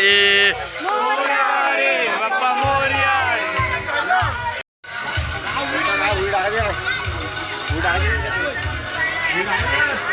ಮುರಿಯಾರಿ ಮುರಿಯಾರಿ ಬಪ್ಪ ಮುರಿಯಾರಿ ನಾವು ಉಡಾಗೆ ಉಡಾಗೆ ಉಡಾಗೆ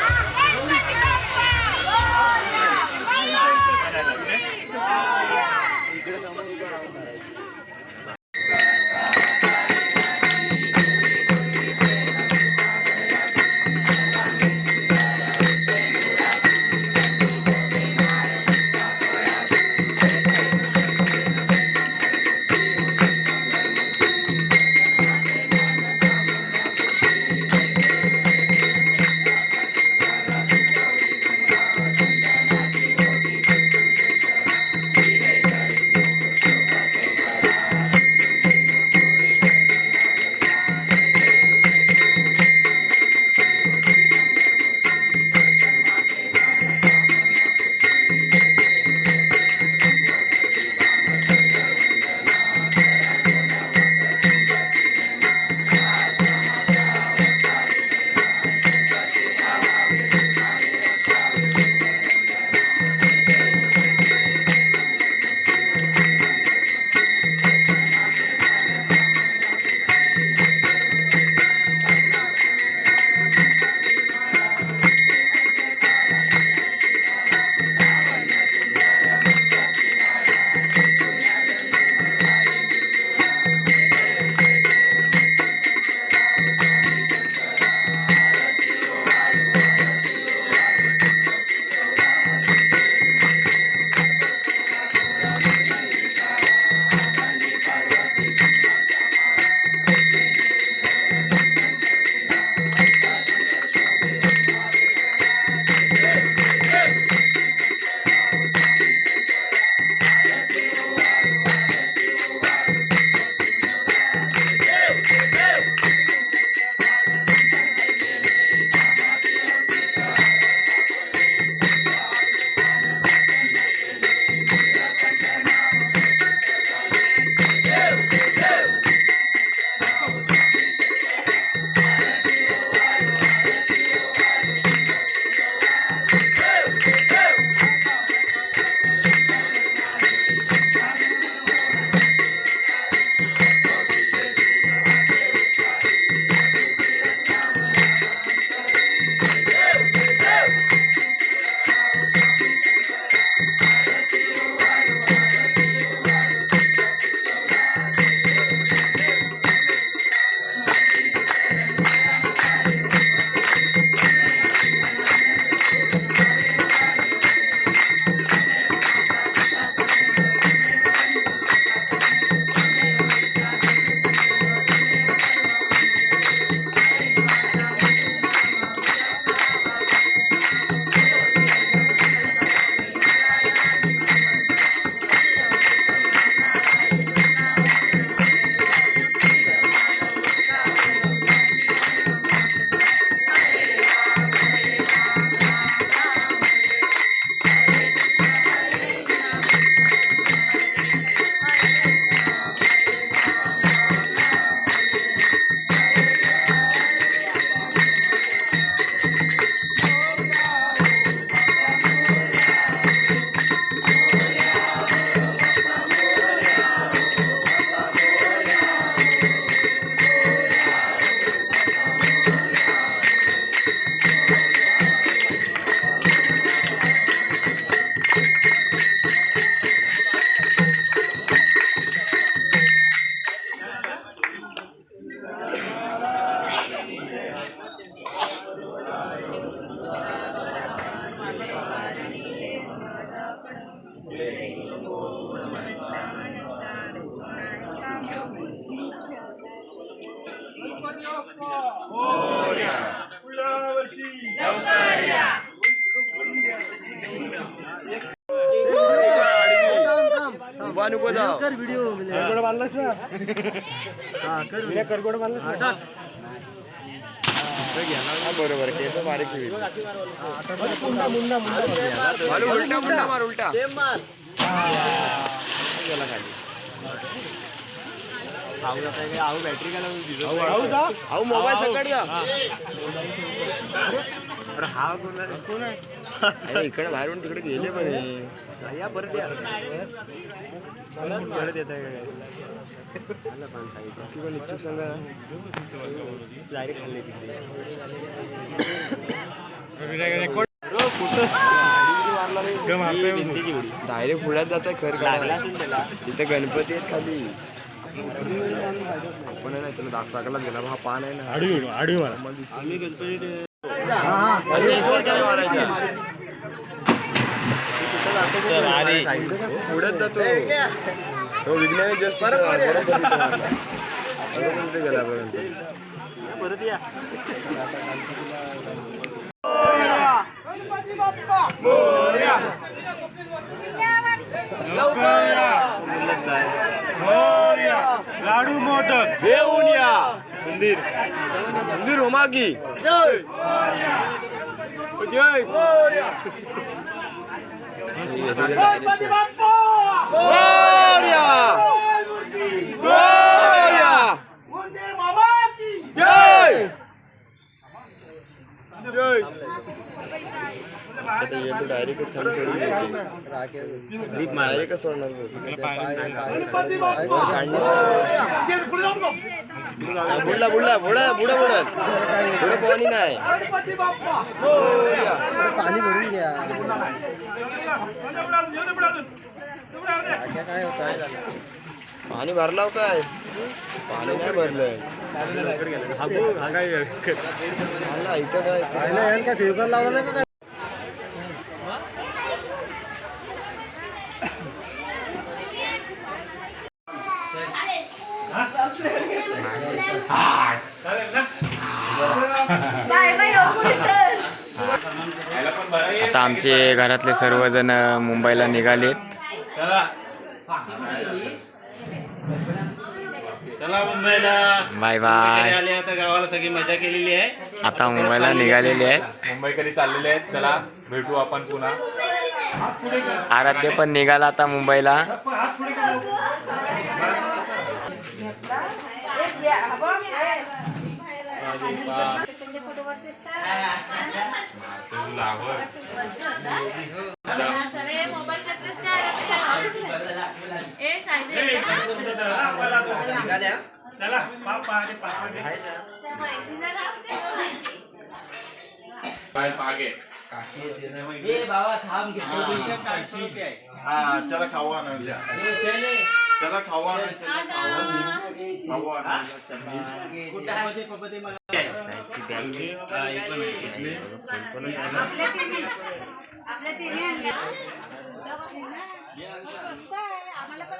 अनुको जाओ कर व्हिडिओ करगोड बांधलास ना? हा कर मी करगोड बांधलास ना? बरोबर. उलटा मुंडा मार उलटा. गेला बॅटरी सकट जा. अरे हा कोण इकडे बाहेरून तिकडे गेले पण हे. या परत या परत येत आहे की पण इच्छुक सांगा डायरेक्ट खाल्ले डायरेक्ट पुढ्यात जात आहे खर तिथे गणपती आहेत खाली. आपण आहे ना त्याला साकायला गेला हा पान आहे ना. आम्ही गणपती पुढेच जातो तो विज्ञान जस्ट परत या लाडू मोदक घेऊन या. मंदिर. मंदिर होमागी! जय. येतो डायरेक्टच खाली सोडून देते. डायरेक्टच सोडणार बुडला बुडला बुडा बुडा. बुडत पुढे पाणी नाही! पाणी भरून घ्या. पाणी भरलं काय पाणी नाही भरलंय आला, इथं काय काय फिल्टर लावलं का बाय बाय येऊ कुठं? आता आमचे घरातले सर्वजण मुंबईला निघालेत. चला. मुंबईला. Bye bye. आले आता गावाला सगळी मजा केलेली आहे. आता मुंबईला निघालेले आहेत मुंबईकडे चाललेले आहेत. चला भेटू आपण पुन्हा. आराध्य पण निघाला आता मुंबईला. हा अरे. चला पापा अरे पापा काय पागे हा त्याला खाऊ आणायला त्याला खाऊ आणायचं खाऊ आहे. आम्हाला पण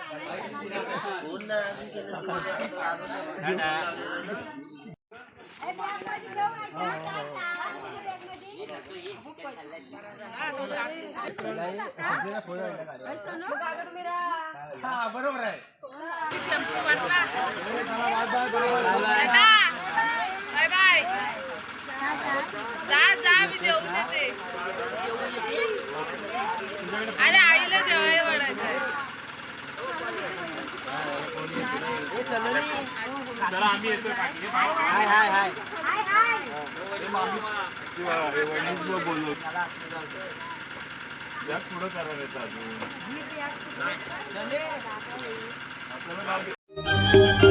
जा, जा, मिरा. बाय बाय जा जा मी देऊ देते अरे आईला जेवायला वाढायचंय हाय, हाय. किंवा हे वहिनीच बोललो. या पुढं करायचं अजून. आपल्याला